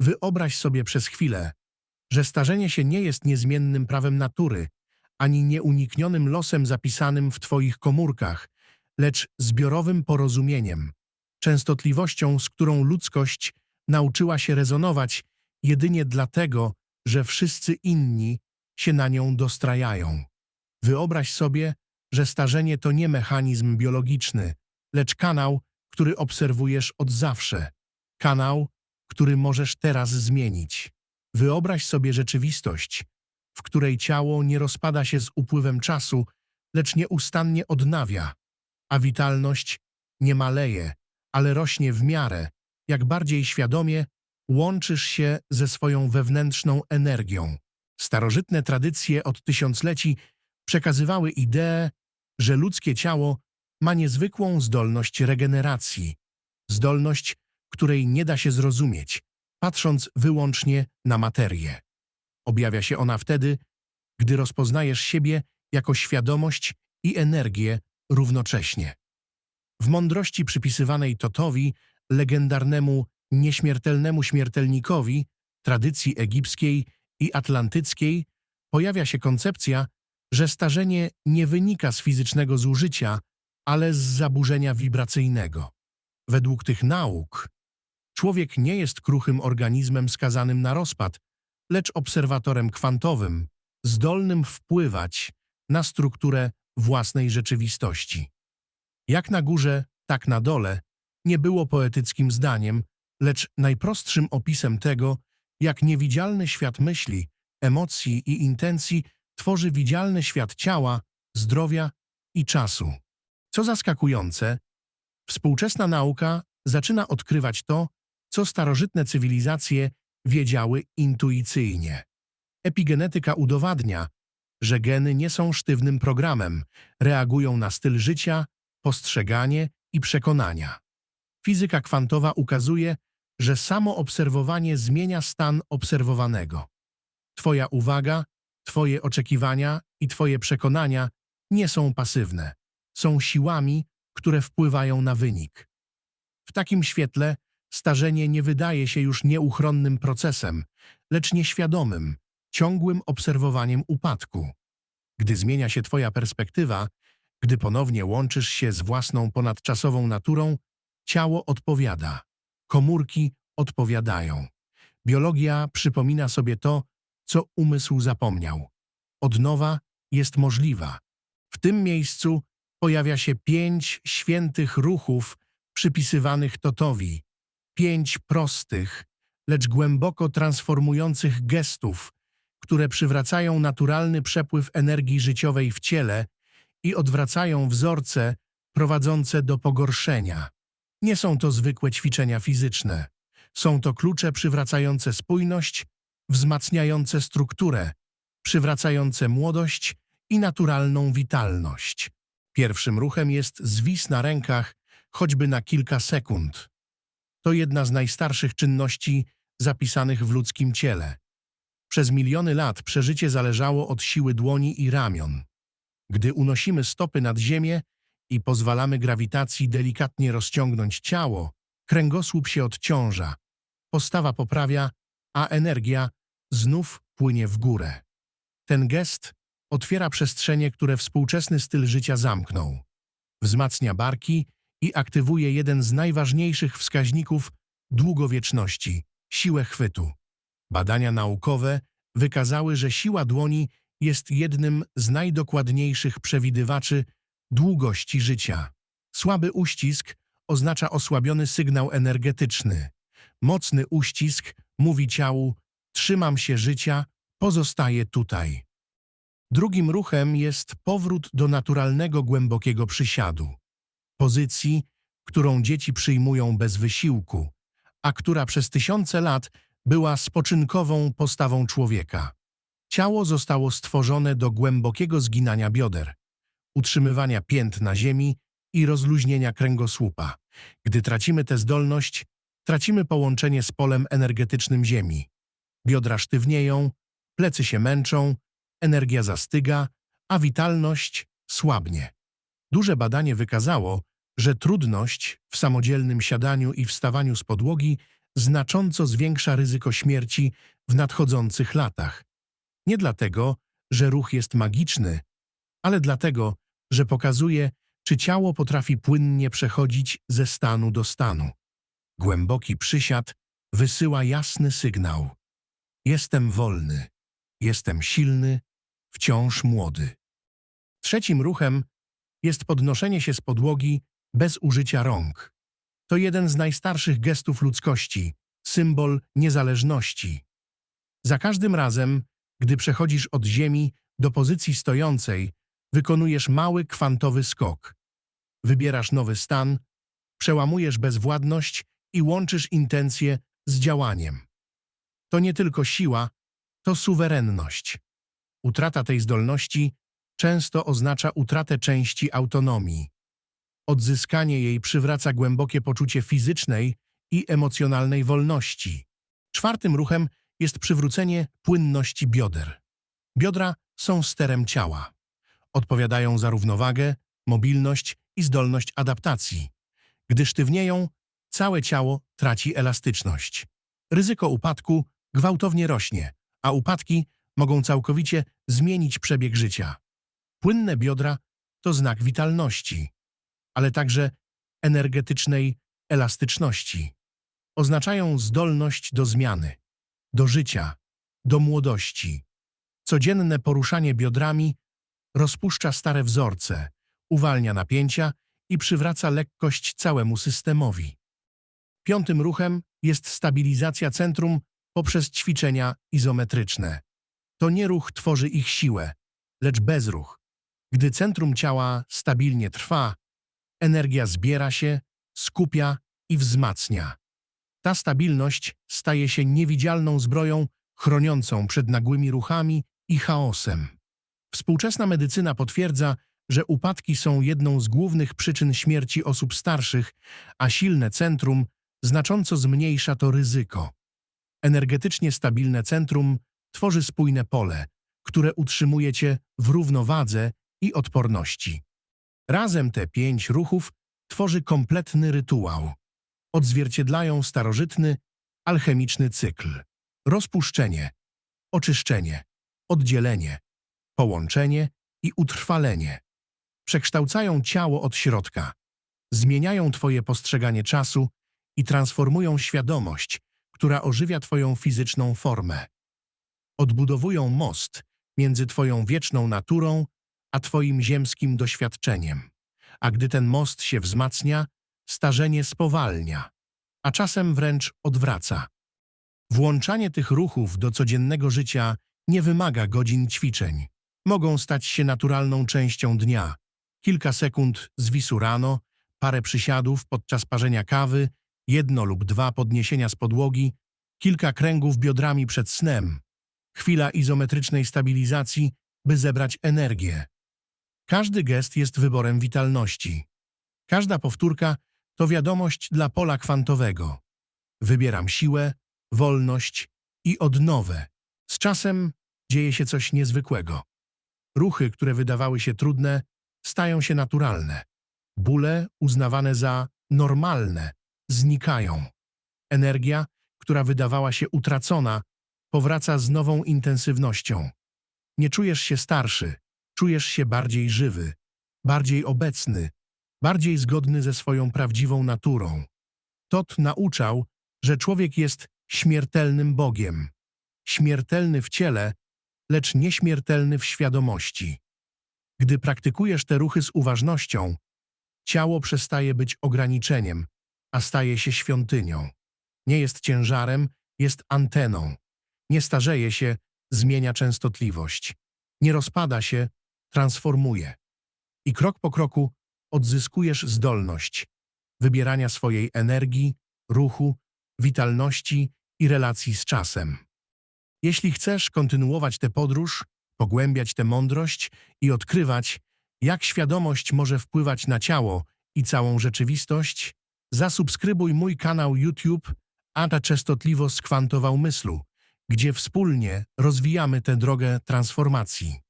Wyobraź sobie przez chwilę, że starzenie się nie jest niezmiennym prawem natury, ani nieuniknionym losem zapisanym w Twoich komórkach, lecz zbiorowym porozumieniem, częstotliwością, z którą ludzkość nauczyła się rezonować jedynie dlatego, że wszyscy inni się na nią dostrajają. Wyobraź sobie, że starzenie to nie mechanizm biologiczny, lecz kanał, który obserwujesz od zawsze. Kanał, który możesz teraz zmienić. Wyobraź sobie rzeczywistość, w której ciało nie rozpada się z upływem czasu, lecz nieustannie odnawia, a witalność nie maleje, ale rośnie w miarę, jak bardziej świadomie łączysz się ze swoją wewnętrzną energią. Starożytne tradycje od tysiącleci przekazywały ideę, że ludzkie ciało ma niezwykłą zdolność regeneracji, zdolność, której nie da się zrozumieć, patrząc wyłącznie na materię. Objawia się ona wtedy, gdy rozpoznajesz siebie jako świadomość i energię równocześnie. W mądrości przypisywanej Totowi, legendarnemu nieśmiertelnemu śmiertelnikowi, tradycji egipskiej i atlantyckiej, pojawia się koncepcja, że starzenie nie wynika z fizycznego zużycia, ale z zaburzenia wibracyjnego. Według tych nauk człowiek nie jest kruchym organizmem skazanym na rozpad, lecz obserwatorem kwantowym, zdolnym wpływać na strukturę własnej rzeczywistości. Jak na górze, tak na dole nie było poetyckim zdaniem, lecz najprostszym opisem tego, jak niewidzialny świat myśli, emocji i intencji tworzy widzialny świat ciała, zdrowia i czasu. Co zaskakujące, współczesna nauka zaczyna odkrywać to, co starożytne cywilizacje wiedziały intuicyjnie. Epigenetyka udowadnia, że geny nie są sztywnym programem, reagują na styl życia, postrzeganie i przekonania. Fizyka kwantowa ukazuje, że samo obserwowanie zmienia stan obserwowanego. Twoja uwaga, Twoje oczekiwania i Twoje przekonania nie są pasywne, są siłami, które wpływają na wynik. W takim świetle starzenie nie wydaje się już nieuchronnym procesem, lecz nieświadomym, ciągłym obserwowaniem upadku. Gdy zmienia się Twoja perspektywa, gdy ponownie łączysz się z własną ponadczasową naturą, ciało odpowiada, komórki odpowiadają. Biologia przypomina sobie to, co umysł zapomniał. Odnowa jest możliwa. W tym miejscu pojawia się pięć świętych ruchów przypisywanych Totowi, pięć prostych, lecz głęboko transformujących gestów, które przywracają naturalny przepływ energii życiowej w ciele i odwracają wzorce prowadzące do pogorszenia. Nie są to zwykłe ćwiczenia fizyczne. Są to klucze przywracające spójność, wzmacniające strukturę, przywracające młodość i naturalną witalność. Pierwszym ruchem jest zwis na rękach, choćby na kilka sekund. To jedna z najstarszych czynności zapisanych w ludzkim ciele. Przez miliony lat przeżycie zależało od siły dłoni i ramion. Gdy unosimy stopy nad ziemię i pozwalamy grawitacji delikatnie rozciągnąć ciało, kręgosłup się odciąża, postawa poprawia, a energia znów płynie w górę. Ten gest otwiera przestrzenie, które współczesny styl życia zamknął. Wzmacnia barki i aktywuje jeden z najważniejszych wskaźników długowieczności – siłę chwytu. Badania naukowe wykazały, że siła dłoni jest jednym z najdokładniejszych przewidywaczy długości życia. Słaby uścisk oznacza osłabiony sygnał energetyczny. Mocny uścisk mówi ciału trzymam się życia, pozostaję tutaj. Drugim ruchem jest powrót do naturalnego głębokiego przysiadu. Pozycji, którą dzieci przyjmują bez wysiłku, a która przez tysiące lat była spoczynkową postawą człowieka. Ciało zostało stworzone do głębokiego zginania bioder, utrzymywania pięt na ziemi i rozluźnienia kręgosłupa. Gdy tracimy tę zdolność, tracimy połączenie z polem energetycznym ziemi. Biodra sztywnieją, plecy się męczą, energia zastyga, a witalność słabnie. Duże badanie wykazało, że trudność w samodzielnym siadaniu i wstawaniu z podłogi znacząco zwiększa ryzyko śmierci w nadchodzących latach. Nie dlatego, że ruch jest magiczny, ale dlatego, że pokazuje, czy ciało potrafi płynnie przechodzić ze stanu do stanu. Głęboki przysiad wysyła jasny sygnał. Jestem wolny, jestem silny, wciąż młody. Trzecim ruchem jest podnoszenie się z podłogi bez użycia rąk. To jeden z najstarszych gestów ludzkości, symbol niezależności. Za każdym razem, gdy przechodzisz od ziemi do pozycji stojącej, wykonujesz mały kwantowy skok. Wybierasz nowy stan, przełamujesz bezwładność i łączysz intencje z działaniem. To nie tylko siła, to suwerenność. Utrata tej zdolności często oznacza utratę części autonomii. Odzyskanie jej przywraca głębokie poczucie fizycznej i emocjonalnej wolności. Czwartym ruchem jest przywrócenie płynności bioder. Biodra są sterem ciała. Odpowiadają za równowagę, mobilność i zdolność adaptacji. Gdy sztywnieją, całe ciało traci elastyczność. Ryzyko upadku gwałtownie rośnie, a upadki mogą całkowicie zmienić przebieg życia. Płynne biodra to znak witalności, ale także energetycznej elastyczności. Oznaczają zdolność do zmiany, do życia, do młodości. Codzienne poruszanie biodrami rozpuszcza stare wzorce, uwalnia napięcia i przywraca lekkość całemu systemowi. Piątym ruchem jest stabilizacja centrum poprzez ćwiczenia izometryczne. To nie ruch tworzy ich siłę, lecz bezruch. Gdy centrum ciała stabilnie trwa, energia zbiera się, skupia i wzmacnia. Ta stabilność staje się niewidzialną zbroją chroniącą przed nagłymi ruchami i chaosem. Współczesna medycyna potwierdza, że upadki są jedną z głównych przyczyn śmierci osób starszych, a silne centrum znacząco zmniejsza to ryzyko. Energetycznie stabilne centrum tworzy spójne pole, które utrzymuje cię w równowadze i odporności. Razem te pięć ruchów tworzy kompletny rytuał. Odzwierciedlają starożytny, alchemiczny cykl. Rozpuszczenie, oczyszczenie, oddzielenie, połączenie i utrwalenie. Przekształcają ciało od środka, zmieniają Twoje postrzeganie czasu i transformują świadomość, która ożywia Twoją fizyczną formę. Odbudowują most między Twoją wieczną naturą a Twoim ziemskim doświadczeniem. A gdy ten most się wzmacnia, starzenie spowalnia, a czasem wręcz odwraca. Włączanie tych ruchów do codziennego życia nie wymaga godzin ćwiczeń. Mogą stać się naturalną częścią dnia. Kilka sekund zwisu rano, parę przysiadów podczas parzenia kawy, jedno lub dwa podniesienia z podłogi, kilka kręgów biodrami przed snem, chwila izometrycznej stabilizacji, by zebrać energię. Każdy gest jest wyborem witalności. Każda powtórka to wiadomość dla pola kwantowego. Wybieram siłę, wolność i odnowę. Z czasem dzieje się coś niezwykłego. Ruchy, które wydawały się trudne, stają się naturalne. Bóle, uznawane za normalne, znikają. Energia, która wydawała się utracona, powraca z nową intensywnością. Nie czujesz się starszy, czujesz się bardziej żywy, bardziej obecny, bardziej zgodny ze swoją prawdziwą naturą. Tot nauczał, że człowiek jest śmiertelnym Bogiem. Śmiertelny w ciele, lecz nieśmiertelny w świadomości. Gdy praktykujesz te ruchy z uważnością, ciało przestaje być ograniczeniem, a staje się świątynią. Nie jest ciężarem, jest anteną. Nie starzeje się, zmienia częstotliwość. Nie rozpada się, transformuje. I krok po kroku odzyskujesz zdolność wybierania swojej energii, ruchu, witalności i relacji z czasem. Jeśli chcesz kontynuować tę podróż, pogłębiać tę mądrość i odkrywać, jak świadomość może wpływać na ciało i całą rzeczywistość, zasubskrybuj mój kanał YouTube Ata Częstotliwość Kwantowa Umysłu, gdzie wspólnie rozwijamy tę drogę transformacji.